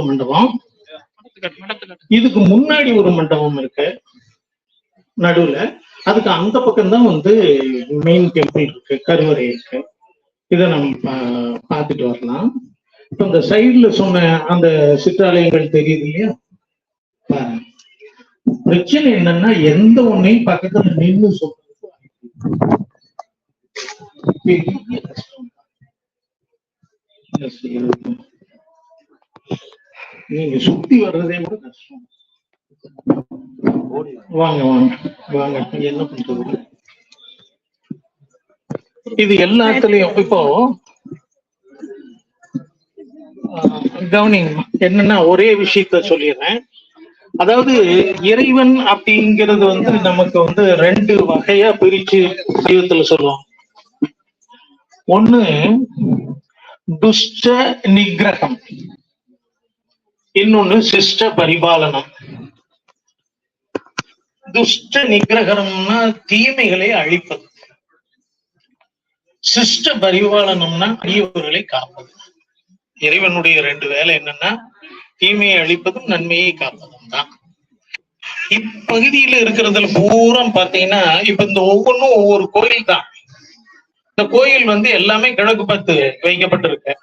மண்டபம். இதுக்கு முன்னாடி ஒரு மண்டபம் இருக்கு. நடுவுல. அதுக்கு அந்த பக்கம் தான் வந்து மெயின் டெம்பிள் இருக்கு கருவறை இருக்கு. இதை நம்ம பார்த்துட்டு வரலாம். இப்ப இந்த சைடுல சொன்ன அந்த சிற்றாலயங்கள் தெரியுது இல்லையா? பாருங்க. பிரச்சனை என்னன்னா எந்த ஒன்னையும் பக்கத்துல நின்று சொல்றதுக்கு பெரிய கஷ்டம் நீங்க சுத்தி வர்றதே கூட கஷ்டம். வாங்க வாங்க வாங்க. என்ன பண்றது? இது எல்லாத்துலயும் இப்போ கவனிங் என்னன்னா ஒரே விஷயத்த சொல்லிடுறேன். அதாவது இறைவன் அப்படிங்கிறது வந்து நமக்கு வந்து ரெண்டு வகையா பிரிச்சு தெய்வத்துல சொல்லுவோம் ஒண்ணு துஷ்ட நிகிரகம் இன்னொன்னு சிஷ்ட பரிபாலனம். துஷ்ட நிகிரகம்னா தீமைகளை அழிப்பது. சிஷ்ட பரிபாலனம்னா அடியவர்களை காப்பது. இறைவனுடைய ரெண்டு வேலை என்னன்னா தீமையை அழிப்பதும் நன்மையை காப்பதும் தான். இப்பகுதியில இருக்கிறதுல பூரா பாத்தீங்கன்னா இப்ப இந்த ஒவ்வொன்றும் ஒவ்வொரு கோயில் தான் இந்த கோயில் வந்து எல்லாமே கிழக்கு பார்த்து வைக்கப்பட்டிருக்கு.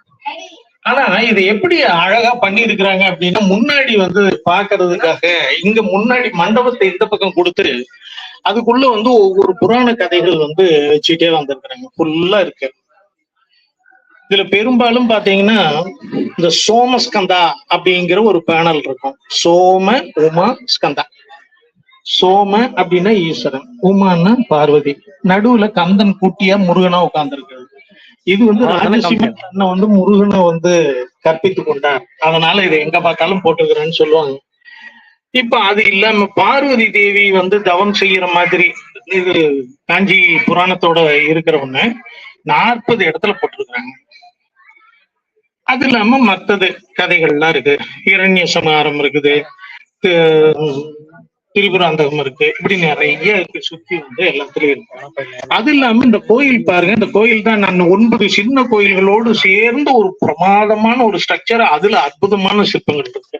ஆனா இது எப்படி அழகா பண்ணி இருக்கிறாங்க அப்படின்னா முன்னாடி வந்து பாக்குறதுக்காக இங்க முன்னாடி மண்டபத்தை இந்த பக்கம் கொடுத்து அதுக்குள்ள வந்து ஒவ்வொரு புராண கதைகள் வந்து வச்சுட்டே வந்திருக்கிறாங்க. ஃபுல்லா இருக்கு. இதுல பெரும்பாலும் பாத்தீங்கன்னா இந்த சோம ஸ்கந்தா அப்படிங்கிற ஒரு பேனல் இருக்கும். சோம உமா ஸ்கந்தா. சோம அப்படின்னா ஈஸ்வரன். உமான்னா பார்வதி. நடுவுல கந்தன் குட்டியா முருகனா உட்கார்ந்துருக்காரு. இது வந்து ராஜசிம்மன் தன்னை வந்து முருகனை வந்து கற்பித்து கொண்டார். அதனால இதை எங்க பார்த்தாலும் போட்டுக்கிறேன்னு சொல்லுவாங்க. இப்ப அது இல்லாம பார்வதி தேவி வந்து தவம் செய்யற மாதிரி இது காஞ்சி புராணத்தோட இருக்கிறவங்க நாற்பது இடத்துல போட்டிருக்கிறாங்க. அது இல்லாம மத்தது கதைகள்லாம் இருக்கு. இரண்ய சமாரம் இருக்குது. திரிபுராந்தகம் இருக்கு. இப்படி நிறைய இருக்கு சுத்தி வந்து எல்லாத்துலயும் இருக்கு. அது இல்லாம இந்த கோயில் பாருங்க இந்த கோயில் தான் நான் ஒன்பது சின்ன கோயில்களோடு சேர்ந்து ஒரு பிரமாதமான ஒரு ஸ்ட்ரக்சர் அதுல அற்புதமான சிற்பங்கள் இருக்கு.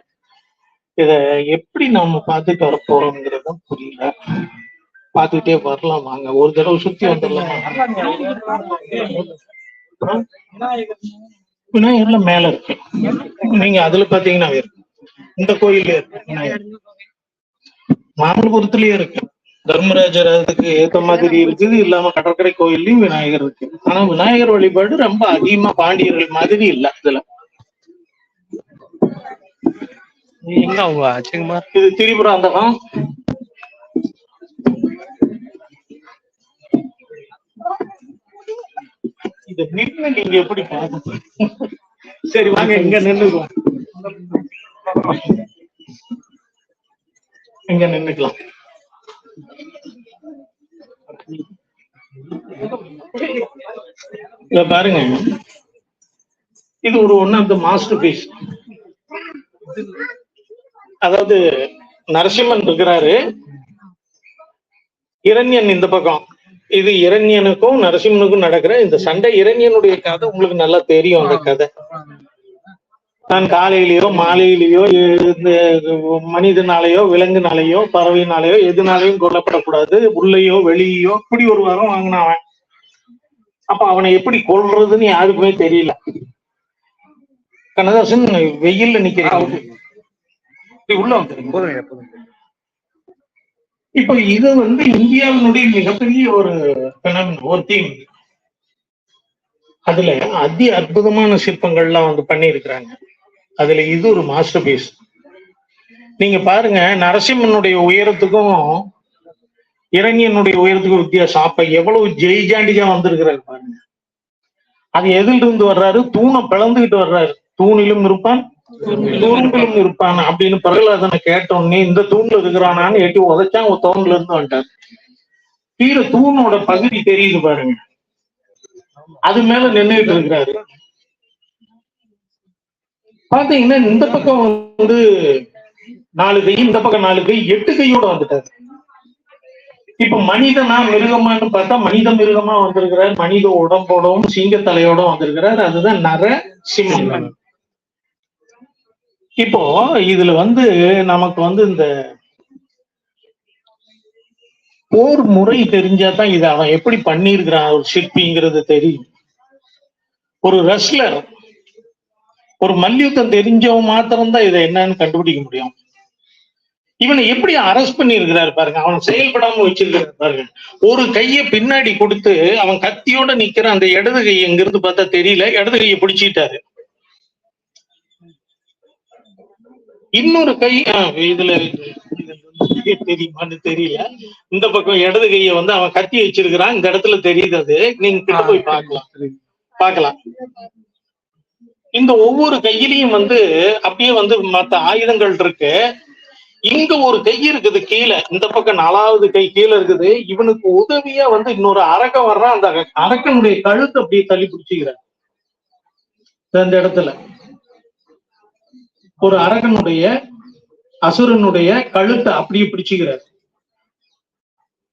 இத எப்படி நம்ம பார்த்துட்டு வர போறோம்ங்கிறது புரியல. பார்த்துக்கிட்டே வரலாம் வாங்க. ஒரு தடவை சுத்தி வந்துடலாம்? விநாயகர்ல மேல இருக்கு. நீங்க அதுல பாத்தீங்கன்னா இருக்கு. இந்த கோயில்ல இருக்கு விநாயகர். மாமல்லபுரத்துலயே இருக்கு. தர்மராஜர் அதுக்கு ஏத்த மாதிரி இருக்குது. இல்லாம கடற்கரை கோயில்லயும் விநாயகர் இருக்கு. ஆனா விநாயகர் வழிபாடு ரொம்ப அதிகமா பாண்டியர்கள் மாதிரி இல்ல இதுல எங்க அவங்க இது திரிபுராந்தகம் இது நின்று நீங்க எப்படி பார்க்க சரி வாங்க இங்க நின்னுக்குவோம். இங்க நின்னுக்கலாம். இத பாருங்க. இது ஒரு one of the master piece அதாவது நரசிம்மன் இருக்கிறாரு. இரண்யன் இந்த பக்கம். இது இரண்யனுக்கும் நரசிம்மனுக்கும் நடக்கிற இந்த சண்டை. இரண்யனுடைய கதை உங்களுக்கு நல்லா தெரியும் அந்த கதை. நான் காலையிலயோ மாலையிலயோ இந்த மனிதனாலேயோ விலங்குனாலேயோ பறவைனாலேயோ எதுனாலையும் கொல்லப்படக்கூடாது. உள்ளேயோ வெளியோ இப்படி ஒரு வரம் வாங்கினான் அவன். அப்ப அவனை எப்படி கொல்றதுன்னு யாருக்குமே தெரியல. கண்ணதாசன் வெயில்ல நிக்கிறான் உள்ள வந்துருங்க இப்ப இது வந்து இந்தியாவினுடைய மிகப்பெரிய ஒரு ஒரு தீம் அதுல அதி அற்புதமான சிற்பங்கள்லாம் வந்து பண்ணியிருக்கிறாங்க. அதுல இது ஒரு மாஸ்டர் பீஸ் நீங்க பாருங்க நரசிம்மனுடைய உயரத்துக்கும் இரணியனுடைய உயரத்துக்கும் வித்தியாசம். அப்ப எவ்வளவு ஜெய் ஜாண்டிஜா வந்திருக்கிறாரு பாருங்க. அது எதில் இருந்து வர்றாரு? தூணை பிளந்துகிட்டு வர்றாரு. தூணிலும் இருப்பான் தூண்களும் இருப்பான் அப்படின்னு பிரகலாதனை கேட்ட உடனே இந்த தூண்ல இருக்கிறானான்னு எட்டி உதைச்சான் ஒரு தூண்ல இருந்து வந்துட்டார் தீர தூணோட பகுதி தெரியுது பாருங்க. அது மேல நின்னுட்டு இருக்கிறாரு. பாத்தீங்கன்னா இந்த பக்கம் வந்து நாலு கை இந்த பக்கம் நாலு கை எட்டு கையோட வந்துட்டாரு. இப்ப மனிதனா மிருகமான்னு பார்த்தா மனித மிருகமா வந்திருக்கிறார். மனித உடம்போடவும் சிங்க தலையோட வந்திருக்கிறார். அதுதான் நர சிம்மன் இப்போ இதுல வந்து நமக்கு வந்து இந்த போர் முறை தெரிஞ்சாதான் இது அவன் எப்படி பண்ணியிருக்கிறான்? ஒரு சிற்பிங்கிறது தெரியும். ஒரு ரெஸ்லர் ஒரு மல்யுத்தம் தெரிஞ்சவன் மாத்திரம்தான் இதை என்னன்னு கண்டுபிடிக்க முடியும். இவனை எப்படி அரெஸ்ட் பண்ணியிருக்கிறாரு பாருங்க. அவன் செயல்படாம வச்சிருக்கிறாரு பாருங்க. ஒரு கைய பின்னாடி கொடுத்து அவன் கத்தியோட நிக்கிற அந்த இடது கை எங்கிருந்து பார்த்தா தெரியல. இடது கையை பிடிச்சிட்டாரு. இன்னொரு கை இதுல தெரியுமான்னு தெரியல. இந்த பக்கம் இடது கையை வந்து அவன் கத்தி வச்சிருக்கிறான். இந்த இடத்துல தெரியுது அது. நீங்க கிட்ட போய் பார்க்கலாம். பார்க்கலாம். இந்த ஒவ்வொரு கையிலையும் வந்து அப்படியே வந்து மத்த ஆயுதங்கள் இருக்கு. இங்க ஒரு கை இருக்குது கீழே. இந்த பக்கம் நாலாவது கை கீழே இருக்குது. இவனுக்கு உதவியா வந்து இன்னொரு அரக்கம் வர்றான் அந்த அரக்கனுடைய கழுத்து அப்படியே தள்ளி பிடிச்சிக்கிறான் இந்த இடத்துல. ஒரு அரகனுடைய அசுரனுடைய கழுத்தை அப்படியே பிடிச்சுக்கிறார்.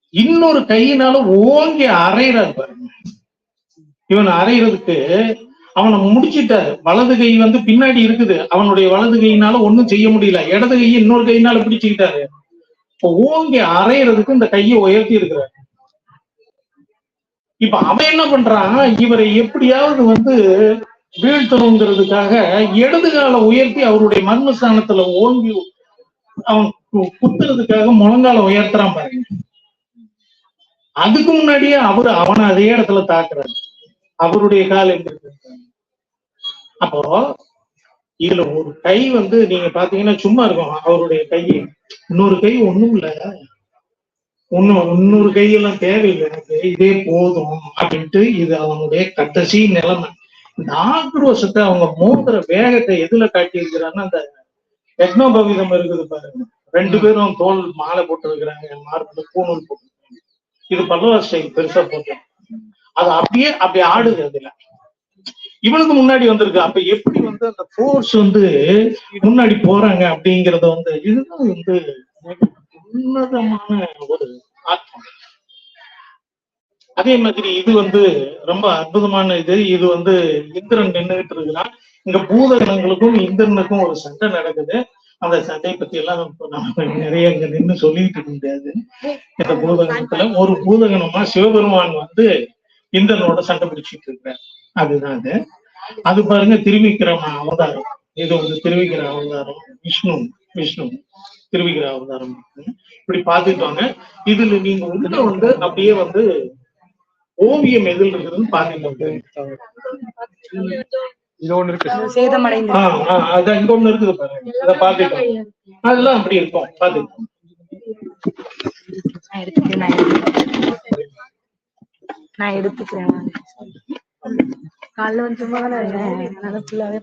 இன்னொரு கையினால ஓங்கி அரைகிறார் பாருங்க. இவன் அரைகிறதுக்கு அவனை முடிச்சிட்டாரு. வலது கை வந்து பின்னாடி இருக்குது. அவனுடைய வலது கையினால ஒண்ணும் செய்ய முடியல. இடது கையை இன்னொரு கையினால பிடிச்சுக்கிட்டாரு. இப்போ ஓங்கி அரைகிறதுக்கு இந்த கையை உயர்த்தி இருக்கிறார். இப்ப அவன் என்ன பண்றான்? இவரை எப்படியாவது வந்து வீழ்த்தணுங்கிறதுக்காக இடது காலை உயர்த்தி அவருடைய மர்மஸ்தானத்துல ஓங்கி அவன் கு- குத்துறதுக்காக முழங்கால உயர்த்துறான் பாருங்க. அதுக்கு முன்னாடியே அவரு அவனை அதே இடத்துல தாக்குறாரு. அவருடைய கால் எங்க இருக்கு? அப்போ இதுல ஒரு கை வந்து நீங்க பாத்தீங்கன்னா சும்மா இருக்கும் அவருடைய கை. இன்னொரு கை ஒண்ணும் இல்ல. ஒன்னும் இன்னொரு கையெல்லாம் தேவையில்லை எனக்கு. இதே போதும் அப்படின்ட்டு இது அவனுடைய கடைசி நிலைமை. இந்த ஆக்ரோஷத்தை அவங்க மோதுற வேகத்தை எதுல காட்டியிருக்கிறான்னா அந்த யக்னோபவிதம் இருக்குது பாருங்க. ரெண்டு பேரும் தோல் மாலை போட்டு இருக்கிறாங்க மார்பில் பூணூல் போட்டு இது பல்லவ ஸ்டைல் பெருசா போட்டு அது அப்படியே அப்படி ஆடுது அதுல. இவனுக்கு முன்னாடி வந்திருக்கு. அப்ப எப்படி வந்து அந்த போர்ஸ் வந்து முன்னாடி போறாங்க அப்படிங்கறத வந்து இதுதான் வந்து உன்னதமான ஒரு ஆத்மம் அதே மாதிரி இது வந்து ரொம்ப அற்புதமான இது. இது வந்து இந்திரன் நின்றுகிட்டு இருக்கிறான். இங்க பூதகணங்களுக்கும் இந்திரனுக்கும் ஒரு சண்டை நடக்குது. அந்த சண்டையை பத்தி எல்லாம் நம்ம நிறைய இங்க நின்னு சொல்லிட்டு இருக்க முடியாது இந்த பூதகணத்துல ஒரு பூதகணமா சிவபெருமான் வந்து இந்திரனோட சண்டை பிடிச்சிட்டு இருக்கிறார். அதுதான் அது. அது பாருங்க திருவிக்கிரம அவதாரம். இது வந்து திருவிக்கிர அவதாரம். விஷ்ணு விஷ்ணு திருவிக்கிர அவதாரம். இப்படி பார்த்துட்டு வாங்க. இதுல நீங்க உள்ள வந்து அப்படியே வந்து ஓவியம் எதில் இருக்குதுன்னு பாருங்க இது ஒண்ணு இருக்கு. சேதமடைந்து ஆஹ் ஆஹ் அதான் இங்க ஒண்ணு இருக்குது பாருங்க. அதை பாத்துட்டோம் அதெல்லாம் அப்படி இருக்கும். பாத்துட்டோம் நான் எடுத்துக்கிறேன். நான் எடுத்துக்கிறேன். காலைல வந்து சும்மா தானே அதனால ஃபுல்லாவே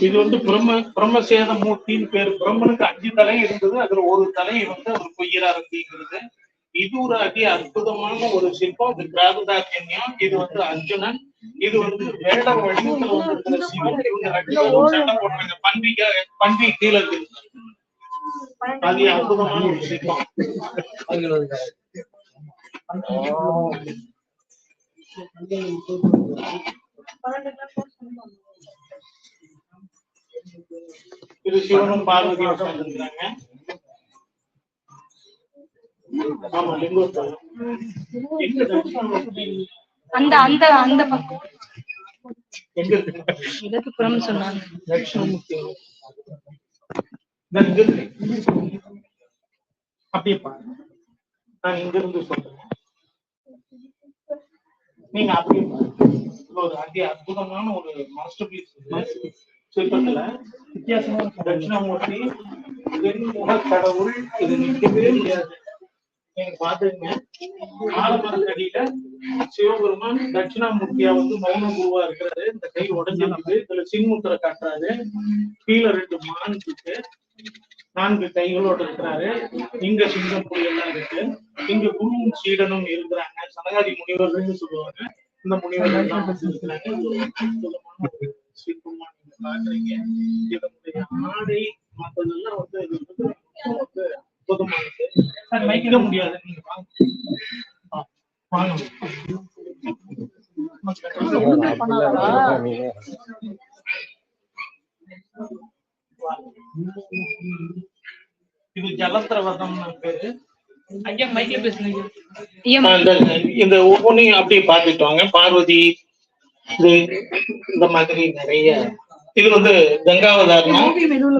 இது வந்து பிரம்ம பிரம்மசேத மூர்த்தின்னு பேர். பிரம்மனுக்கு அஞ்சு தலை இருந்தது. அதுல ஒரு தலை வந்து அவர் பொய்யரா இருக்குங்கிறது. இது ஒரு அதி அற்புதமான ஒரு சிற்பம். இது பிராகுதாக்கியம் இது வந்து அர்ஜுனன். இது வந்து வேட வடிவத்துல போடுறாங்க பன்றிக்க பன்றி கீழே இருக்குது அதி அற்புதமான ஒரு சிற்பம் இது சிவனும் பார்வதியும் சேர்ந்திருக்கிறாங்க ஆமா எங்க தட்சிணாமூர்த்தி? அந்த அந்த அந்த பக்கம். எங்க இருக்கு இடதுபுறம் சொன்னாங்க. அப்படியே பாருங்க நான் இங்க இருந்து சொல்றேன். நீங்க அப்படியே ஒரு அதி அற்புதமான ஒரு மாஸ்டர் பீஸ் சிற்பத்துல வித்தியாசமான தட்சிணாமூர்த்தி. வெண்முக கடவுள். இது நிற்கவே முடியாது. நீங்க பாத்துங்க ஆலமரத்தடியில சிவபெருமான் தட்சிணாமூர்த்தியா வந்து மௌன குருவா இருக்கிறாரு. இந்த கை உடைஞ்சிருக்கு இதுல சின்முத்திரை காட்டுறாரு. கீழே ரெண்டு மான் இருக்கு. நான்கு கைகளோட இருக்கிறாரு. இங்க சிங்கம் புலியெல்லாம் இருக்கு. இங்க குருவும் சீடனும் இருக்கிறாங்க. சனகாதி முனிவர்கள்னு சொல்லுவாங்க. இந்த முனிவர்கள் எல்லாம் இருக்கிறாங்க. பாக்குறீங்க இதனுடைய ஆடை மற்றதெல்லாம் வந்து இது வந்து அது வைக்க முடியாது. நீங்க வாங்க. இது ஜலத்திரவதம் பேரு. ஐயா மைக்ல பேசுனீங்க. இந்த இந்த ஒவ்வொன்றையும் அப்படியே பார்த்துட்டு வாங்க. பார்வதி இது இந்த மாதிரி நிறைய இது வந்து கங்காவதாரணம்.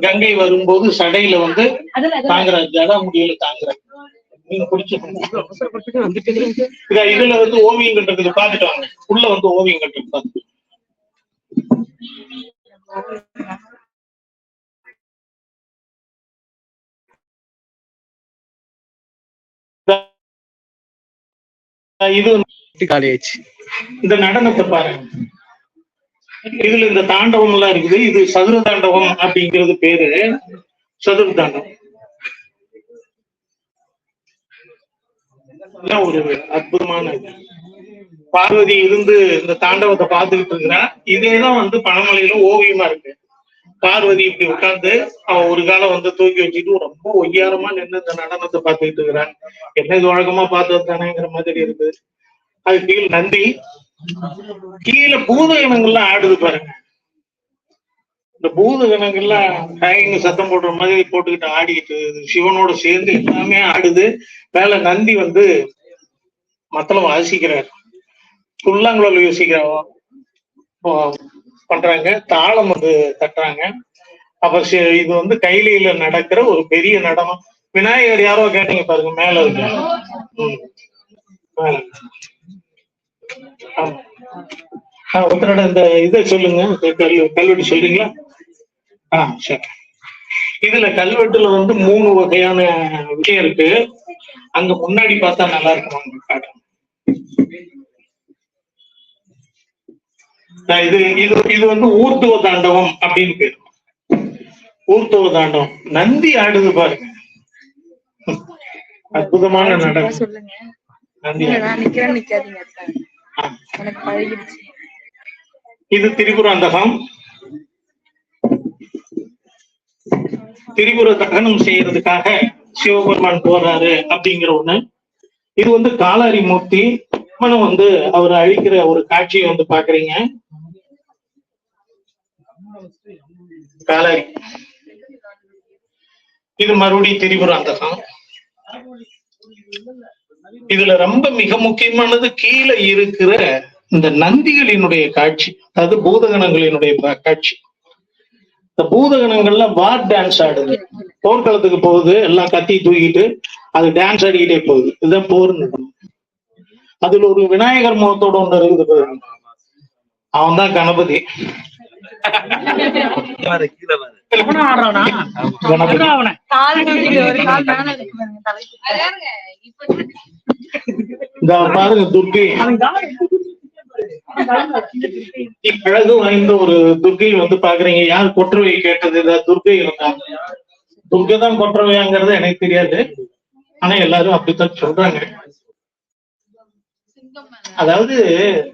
கங்கை வரும்போது சடையில வந்து தாங்குற ஜட முடியல தாங்குற நீங்க பிடிச்சிருக்கீங்க இதா இதுல வந்து ஓவியங்கள் இருக்குது பார்த்துட்டு வாங்க. உள்ள வந்து ஓவியங்கள் இருக்கு பாத்துட்டு. இது வந்து காலி ஆயிடுச்சு இந்த நடனத்தை பாருங்க. இதுல இந்த தாண்டவம் எல்லாம் இருக்குது. இது சதுர தாண்டவம் அப்படிங்கிறது பேரு. சதுர தாண்டவம். ஒரு அற்புதமான இது. பார்வதி இருந்து இந்த தாண்டவத்தை பார்த்துக்கிட்டு இருக்கிறா. இதேதான் வந்து பணமலையில ஓவியமா இருக்கு. பார்வதி இப்படி உட்கார்ந்து அவ ஒரு காலம் வந்து தூக்கி வச்சுட்டு ரொம்ப ஒய்யாரமா நின்று இந்த நடனத்தை பார்த்துக்கிட்டு இருக்கிறான் என்ன இது வழக்கமா பார்த்தது தானேங்கிற மாதிரி இருக்கு அது கீழ் நந்தி கீழே பூத இனங்கள்லாம் ஆடுது பாருங்க. இந்த பூத இனங்கள்லாம் டயங்க சத்தம் போடுற மாதிரி போட்டுக்கிட்டு ஆடிக்கிட்டு சிவனோட சேர்ந்து எல்லாமே ஆடுது. மேல நந்தி வந்து மத்தளம் வாசிக்கிறார். புல்லாங்குழல் யோசிக்கிறான் பண்றாங்க. தாளம் வந்து தட்டுறாங்க. அப்ப இது வந்து கைலியில நடக்கிற ஒரு பெரிய நடனம். விநாயகர் யாரோ கேட்டீங்க பாருங்க மேல இருக்கு. மேல. இந்த இதை சொல்லுங்க. கல்வெட்டு சொல்றீங்களா? ஆ சரி. இதுல கல்வெட்டுல வந்து மூணு வகையான விஷயம் இருக்கு. அங்க முன்னாடி பார்த்தா நல்லா இருக்கும் இது இது இது வந்து ஊர்த்துவ தாண்டவம் அப்படின்னு பேரு. ஊர்த்துவ தாண்டவம். நந்தி ஆடுது பாருங்க. அற்புதமான நடனம். நந்தி நிக்கிறேன் நிக்காதீங்க. எனக்கு பழகிடுச்சு. இது திரிபுராந்தகம். திரிபுர தகனம் செய்யறதுக்காக சிவபெருமான் போறாரு அப்படிங்கிற ஒண்ணு. இது வந்து காலாரி மூர்த்தி. மனம் வந்து அவர் அழிக்கிற ஒரு காட்சியை வந்து பாக்குறீங்க காலாரி. இது மறுபடியும் திரிபுராந்தகம். இதுல ரொம்ப மிக முக்கியமானது கீழே இருக்கிற இந்த நந்திகளினுடைய காட்சி அதாவது பூதகணங்களினுடைய காட்சி. இந்த பூதகணங்கள்ல வார் டான்ஸ் ஆடுது. போர்க்களத்துக்கு போகுது எல்லாம் கத்தி தூக்கிட்டு அது டான்ஸ் ஆடிக்கிட்டே போகுது. இதுதான் போர் நடனம் அதுல ஒரு விநாயகர் முகத்தோட ஒண்ணு இருக்குது பாருங்க. அவன் தான் கணபதி. கணபதி. இந்த பாருங்க துர்கை அழகு வாய்ந்த ஒரு துர்கை வந்து பாக்குறீங்க யார் கொற்றவை கேட்டது இந்த துர்கை இருந்தாங்க துர்கை தான் கொற்றவையாங்கிறது எனக்கு தெரியாது ஆனா எல்லாரும் அப்படித்தான் சொல்றாங்க அதாவது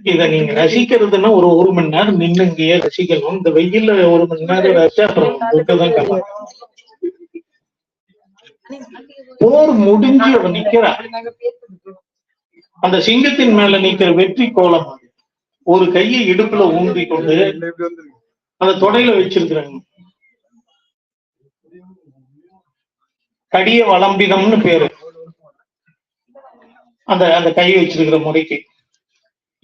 இத நீங்க ரசிக்கிறதுன்னா ஒரு ஒரு மணி நேரம் இங்கேயே ரசிக்கணும் இந்த வெயில்ல ஒரு மணி நேரம் ரசிச்சா அப்புறம் துர்கை தான் கலாம் போர் முடிஞ்சு அவன் நிக்கிறா அந்த சிங்கத்தின் மேல நிற்கிற வெற்றி கோலம் ஒரு கையை இடுப்புல ஊன்றி கொண்டு அந்த தொடையில வச்சிருக்கிறாங்க. கடிய வளம்பிதம்னு பேரு. அந்த அந்த கையை வச்சிருக்கிற முறைக்கு.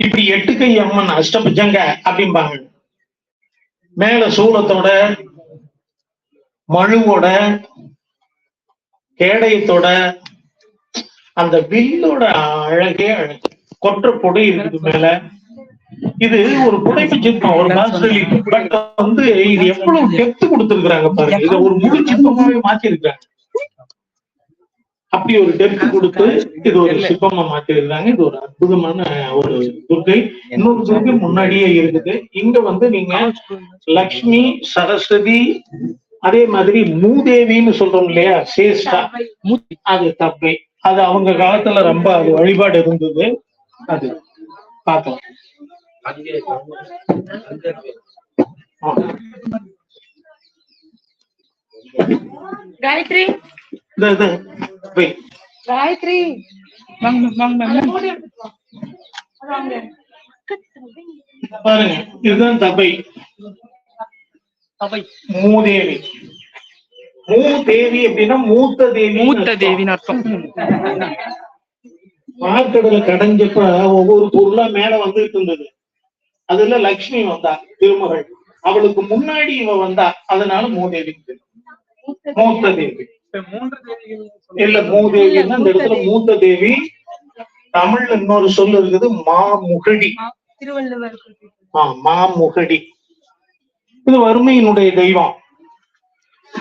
இப்படி எட்டு கை அம்மன் அஷ்டபுஜங்க அப்படிம்பாங்க. மேல சூலத்தோட மழுவோட கேடயத்தோட அந்த வில்லோட அழகே அழகு. கொற்ற பொடி இருக்குது மேல. இது ஒரு புடைப்பு சிற்பம் ஒரு பாஸ்டலி பட் வந்து இது எவ்வளவு டெப்த் கொடுத்திருக்கிறாங்க பாருங்க இதை ஒரு முழு சிற்பமாவே மாத்திருக்காங்க அப்படி ஒரு டெப்த் கொடுத்து இது ஒரு சிற்பமா மாத்திருக்காங்க இது ஒரு அற்புதமான ஒரு துர்கை இன்னொரு துர்கை முன்னாடியே இருக்குது. இங்க வந்து நீங்க லக்ஷ்மி சரஸ்வதி அதே மாதிரி மூதேவின்னு சொல்றோம் இல்லையா? சேஷ்டா. அது தப்பை. அது அவங்க காலத்துல ரொம்ப அது வழிபாடு இருந்தது. அது ஆ. காயத்ரி. காயத்ரி. பாருங்க. இதுதான் தபை. அவை மூதேவி. மூதேவி அப்படின்னா மூத்த தேவி மூத்த தேவின்னு அர்த்தம். பார்க்கடலை கடைஞ்சப்ப ஒவ்வொரு பொருளா மேல வந்துட்டு இருந்தது. அதுல லக்ஷ்மி வந்தா திருமகள். அவளுக்கு முன்னாடி இவ வந்தா அதனால மூதேவி மூத்த தேவி இல்ல மூதேவின்னா இந்த இடத்துல மூத்த தேவி தமிழ்ல இன்னொரு சொல் இருக்குது மாமுகடி திருவள்ளுவர் ஆ மாமுகடி இது வறுமையினுடைய தெய்வம்.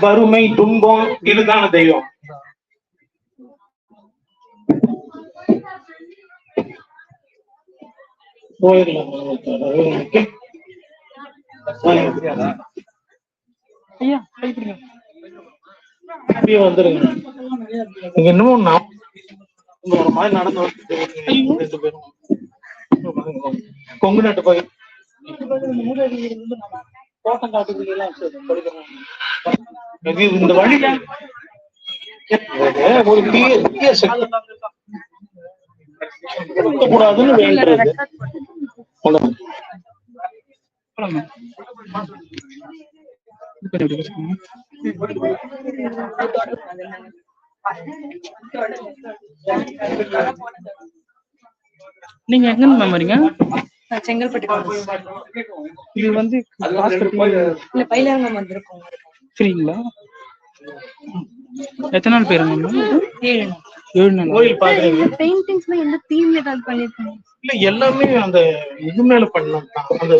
வறுமை துன்பம் இதுதான தெய்வம். வந்துருங்க. நீங்க இங்க ஒரு மாதிரி நடந்து கொங்கு நாட்டு போய் தோட்டம் காட்டுறீங்களா இது இந்த வழி ஒரு தீய தீய சக்தி. கூடாதுன்னு வேண்டது. நீங்க எங்க மேம் வரீங்க? செங்கல்பட்டு இது வந்து இல்ல பயிலரங்கம் வந்திருக்கோம். ஃப்ரீங்களா? எத்தனை நாள் பேருங்க மேம் ஏழு நாள். ஏழு நாள் கோயில் பாக்குறீங்க பெயிண்டிங்ஸ்ல எந்த தீம்ல ஏதாவது பண்ணிருக்கீங்க? இல்ல எல்லாமே அந்த இது மேல பண்ணலாம் அந்த